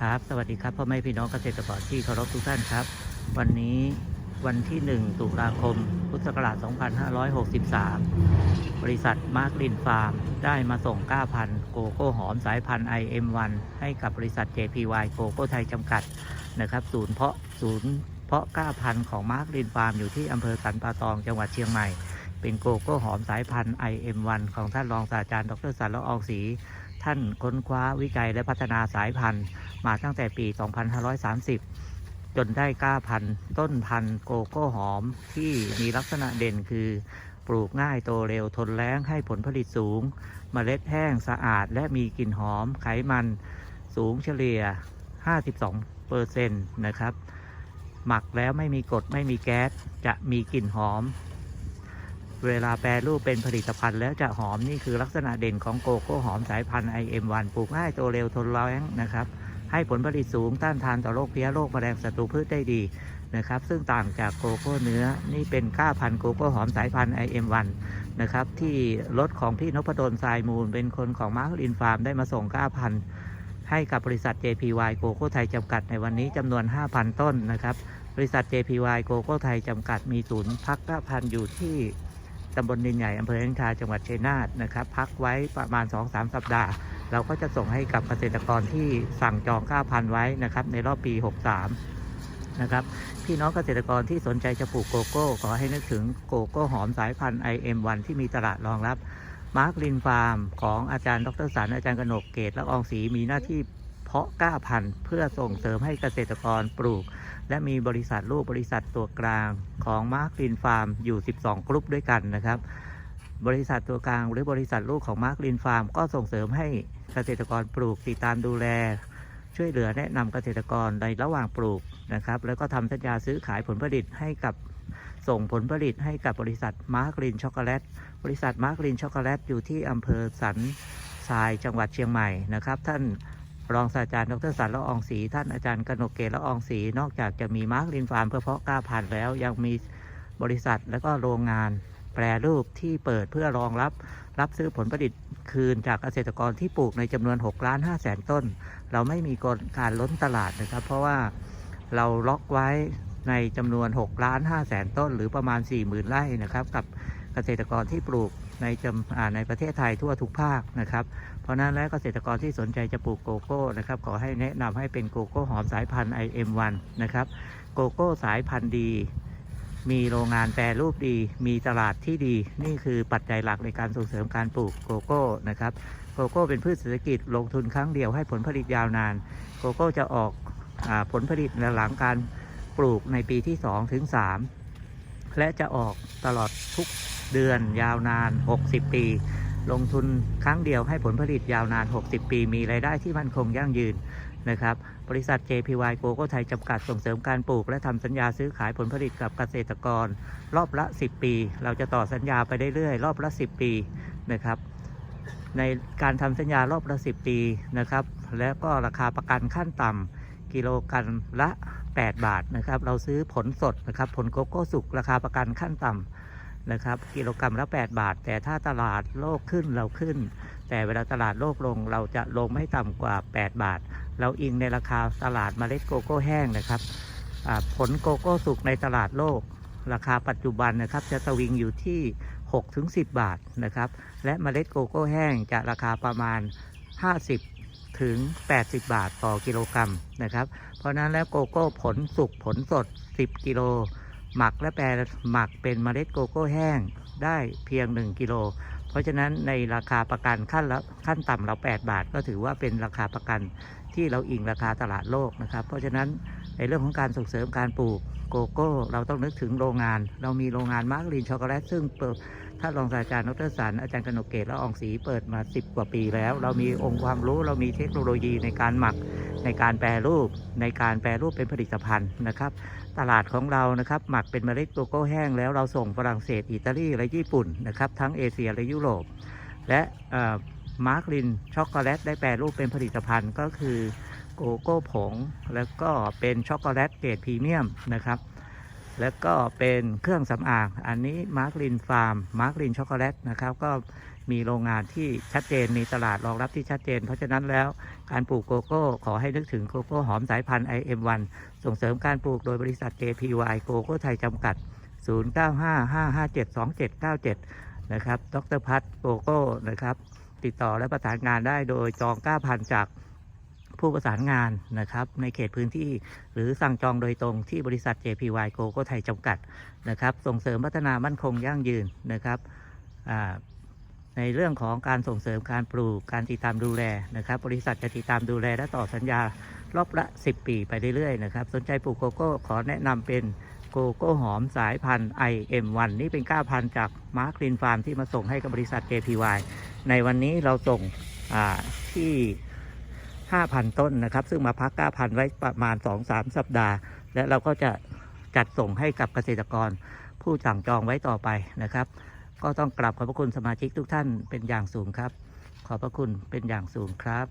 ครับ สวัสดีครับพ่อแม่พี่น้องเกษตรกรที่เคารพทุกท่านครับ วันนี้วันที่ 1 ตุลาคม พุทธศักราช 2563 บริษัทมาร์กลินฟาร์ม ได้มาส่งก้าพันโกโก้หอมสายพันธุ์ IM1 ให้กับบริษัท JPY โกโก้ไทยจำกัดนะครับศูนย์เพาะศูนย์เพาะก้าพันของมาร์กลินฟาร์มอยู่ที่อำเภอสันป่าตองจังหวัดเชียงใหม่ เป็นโกโก้หอมสายพันธุ์ IM1 ของท่านรองศาสตราจารย์ดรสันละอองศรีท่านค้นคว้าวิจัยและพัฒนาสายพันธุ์ มาตั้งแต่ปี 2530 จนได้ก้าพันธุ์ต้นพันธุ์โกโก้หอมที่มีลักษณะเด่นคือ ปลูกง่ายโตเร็วทนแล้งให้ผลผลิตสูงเมล็ดแห้งสะอาด และมีกลิ่นหอมไขมันสูงเฉลี่ย 52เปอร์เซ็นต์นะครับ หมักแล้วไม่มีกรดไม่มีแก๊สจะมีกลิ่นหอม เวลาแปรรูปเป็นผลิตภัณฑ์แล้วจะหอมนี่คือลักษณะเด่นของโกโก้หอมสายพันธุ์ IM1 ปลูกง่ายโตเร็วทนแล้งนะครับ ให้ผลผลิตสูงต้านทานต่อโรคเพี้ยโรคแมลงศัตรูพืชได้ดีนะครับ ซึ่งต่างจากโกโก้เนื้อนี่เป็นก้าพันธุ์โกโก้หอมสายพันธุ์ IM1 นะครับ ที่รถของพี่นพดลทรายมูล เป็นคนของมาร์คลินฟาร์มได้มาส่งก้าพันธุ์ให้กับบริษัท JPY โกโก้ไทยจำกัดในวันนี้จำนวน 5,000 ต้นนะครับ บริษัท JPY โกโก้ไทยจำกัดมีศูนย์พักก้าพันธุ์อยู่ที่ตำบลดินใหญ่อำเภอเอนคาจังหวัดชัยนาทนะครับ พักไว้ประมาณ 2-3 สัปดาห์ เราก็จะส่งให้กับเกษตรกรที่สั่งจอง9,000ไว้นะครับ ในรอบปี 63 นะครับ พี่น้องเกษตรกรที่สนใจจะปลูกโกโก้ ขอให้นึกถึงโกโก้หอมสายพันธุ์ IM1 ที่มีตลาดรองรับ มาร์คลินฟาร์ม ของอาจารย์ดรสันอาจารย์กนกเกตและอองศรีมีหน้าที่เพาะก้าพันธุ์เพื่อส่งเสริมให้เกษตรกรปลูก และมีบริษัทลูกบริษัทตัวกลางของมาร์คลินฟาร์มอยู่ 12 กลุ่มด้วยกันนะครับบริษัทตัวกลางหรือบริษัทลูกของมาร์คลินฟาร์มก็ส่งเสริมให้ เกษตรกรปลูกติดตามดูแล ช่วยเหลือแนะนำเกษตรกรในระหว่างปลูกนะครับ แล้วก็ทำสัญญาซื้อขายผลผลิตให้กับส่งผลผลิตให้กับบริษัทมาร์คลินช็อกโกแลต บริษัทมาร์คลินช็อกโกแลตอยู่ที่อำเภอสันทรายจังหวัดเชียงใหม่นะครับ ท่านรองศาสตราจารย์ดรสันละอองศรีท่านอาจารย์กนกเกตละอองศรีนอกจากจะมีมาร์คลินฟาร์มเพื่อเพาะกล้าพันธุ์แล้วยังมีบริษัทและก็โรงงาน แปรรูปที่เปิดเพื่อรองรับ รับซื้อผลผลิตคืนจากเกษตรกรที่ปลูกในจำนวน6ล้าน5แสนต้น เราไม่มีการล้นตลาดนะครับ เพราะว่าเราล็อกไว้ในจำนวน6ล้าน5แสนต้น หรือประมาณ 40,000ไร่นะครับ กับเกษตรกรที่ปลูกในจำอ่าในประเทศไทยทั่วทุกภาคนะครับ เพราะฉะนั้นแล้วเกษตรกรที่สนใจจะปลูกโกโก้นะครับขอให้แนะนำให้เป็นโกโก้หอมสายพันธุ์ IM1 นะครับโกโก้สายพันธุ์ดี มีโรงงานแปรรูปดี มีตลาดที่ดี นี่คือปัจจัยหลักในการส่งเสริมการปลูกโกโก้นะครับ โกโก้เป็นพืชเศรษฐกิจลงทุนครั้งเดียวให้ผลผลิตยาวนาน โกโก้จะออกอผลผลิตหลังการปลูกในปีที่2ถึง3และจะออกตลอดทุกเดือนยาวนาน 60 ปี ลงทุนครั้งเดียวให้ผลผลิตยาวนาน 60 ปี มีรายได้ที่มั่นคงยั่งยืนนะครับ บริษัท JPY โกโก้ไทยจำกัดส่งเสริมการปลูก และทำสัญญาซื้อขายผลผลิตกับเกษตรกร รอบละ 10 ปี เราจะต่อสัญญาไปเรื่อยๆ รอบละ 10 ปีนะครับ ในการทำสัญญารอบละ 10 ปีนะครับ แล้วก็ราคาประกันขั้นต่ำกิโลกรัมละ 8 บาทนะครับ เราซื้อผลสดนะครับ ผลโกโก้สุกราคาประกันขั้นต่ำ นะครับ กิโลกรัมละ 8 บาท แต่ถ้าตลาดโลกขึ้นเราขึ้น แต่เวลาตลาดโลกลงเราจะลงไม่ต่ำกว่า 8 บาท เราอิงในราคาตลาดเมล็ดโกโก้แห้งนะครับผลโกโก้สุกในตลาดโลก ราคาปัจจุบันนะครับ จะสวิงอยู่ที่6ถึง10 บาทนะครับ และเมล็ดโกโก้แห้งจะราคาประมาณ 50ถึง 80 บาทต่อกิโลกรัมนะครับ เพราะนั้นแล้วโกโก้ผลสุกผลสด 10 กิโล หมักและแปรหมักเป็นเมล็ดโกโก้แห้งได้เพียง 1 กิโล เพราะฉะนั้นในราคาประกันขั้นละขั้นต่ำเรา 8 บาท ก็ถือว่าเป็นราคาประกันที่เราอิงราคาตลาดโลกนะครับ เพราะฉะนั้นในเรื่องของการส่งเสริมการปลูก โกโก้ เราต้องนึกถึงโรงงาน เรามีโรงงานมาร์กลินช็อกโกแลตซึ่งเปิดถ้านรองศาสตราจารย์ดรสันอาจารย์กนกเกตและอองศรีเปิดมา 10 กว่าปีแล้ว เรามีองค์ความรู้เรามีเทคโนโลยีในการหมักในการแปรรูปในการแปรรูปเป็นผลิตภัณฑ์นะครับ ตลาดของเรานะครับหมักเป็นเมล็ดโกโก้แห้งแล้วเราส่งฝรั่งเศสอิตาลีและญี่ปุ่นนะครับทั้งเอเชียและยุโรปและมาร์กลินช็อกโกแลตได้แปรรูปเป็นผลิตภัณฑ์ก็คือ โกโก้ผง แล้วก็เป็นช็อกโกแลตเกรดพรีเมียมนะครับ แล้วก็เป็นเครื่องสำอาง อันนี้มาร์กลินฟาร์มมาร์กลินช็อกโกแลตนะครับก็มีโรงงานที่ชัดเจนมีตลาดรองรับที่ชัดเจน เพราะฉะนั้นแล้วการปลูกโกโก้ ขอให้นึกถึงโกโก้หอมสายพันธุ์ IM1 ส่งเสริมการปลูกโดยบริษัท JPY โกโก้ไทยจำกัด 0955572797 นะครับ ดรพัฒโกโก้นะครับ ติดต่อและประสานงานได้โดยจอง9,000จาก ผู้ประสานงานนะครับ ในเขตพื้นที่หรือสั่งจองโดยตรงที่บริษัท JPY โกโก้ไทยจำกัดนะครับ ส่งเสริมพัฒนามั่นคงยั่งยืนนะครับในเรื่องของการส่งเสริมการปลูกการติดตามดูแลนะครับ บริษัทจะติดตามดูแลและต่อสัญญารอบละ 10 ปีไปเรื่อยๆนะครับ สนใจปลูกโกโก้ขอแนะนำเป็นโกโก้หอมสายพันธุ์ IM1 นี่เป็น9,000จากมาร์คลินฟาร์มที่มาส่งให้กับบริษัท JPY ในวันนี้เราส่งที่ 5,000 ต้นนะครับ ซึ่งมาพัก 9,000 ไว้ประมาณ 2-3 สัปดาห์ และเราก็จะจัดส่งให้กับเกษตรกรผู้สั่งจองไว้ต่อไปนะครับ ก็ต้องกลับขอบพระคุณสมาชิกทุกท่านเป็นอย่างสูงครับ ขอบพระคุณเป็นอย่างสูงครับ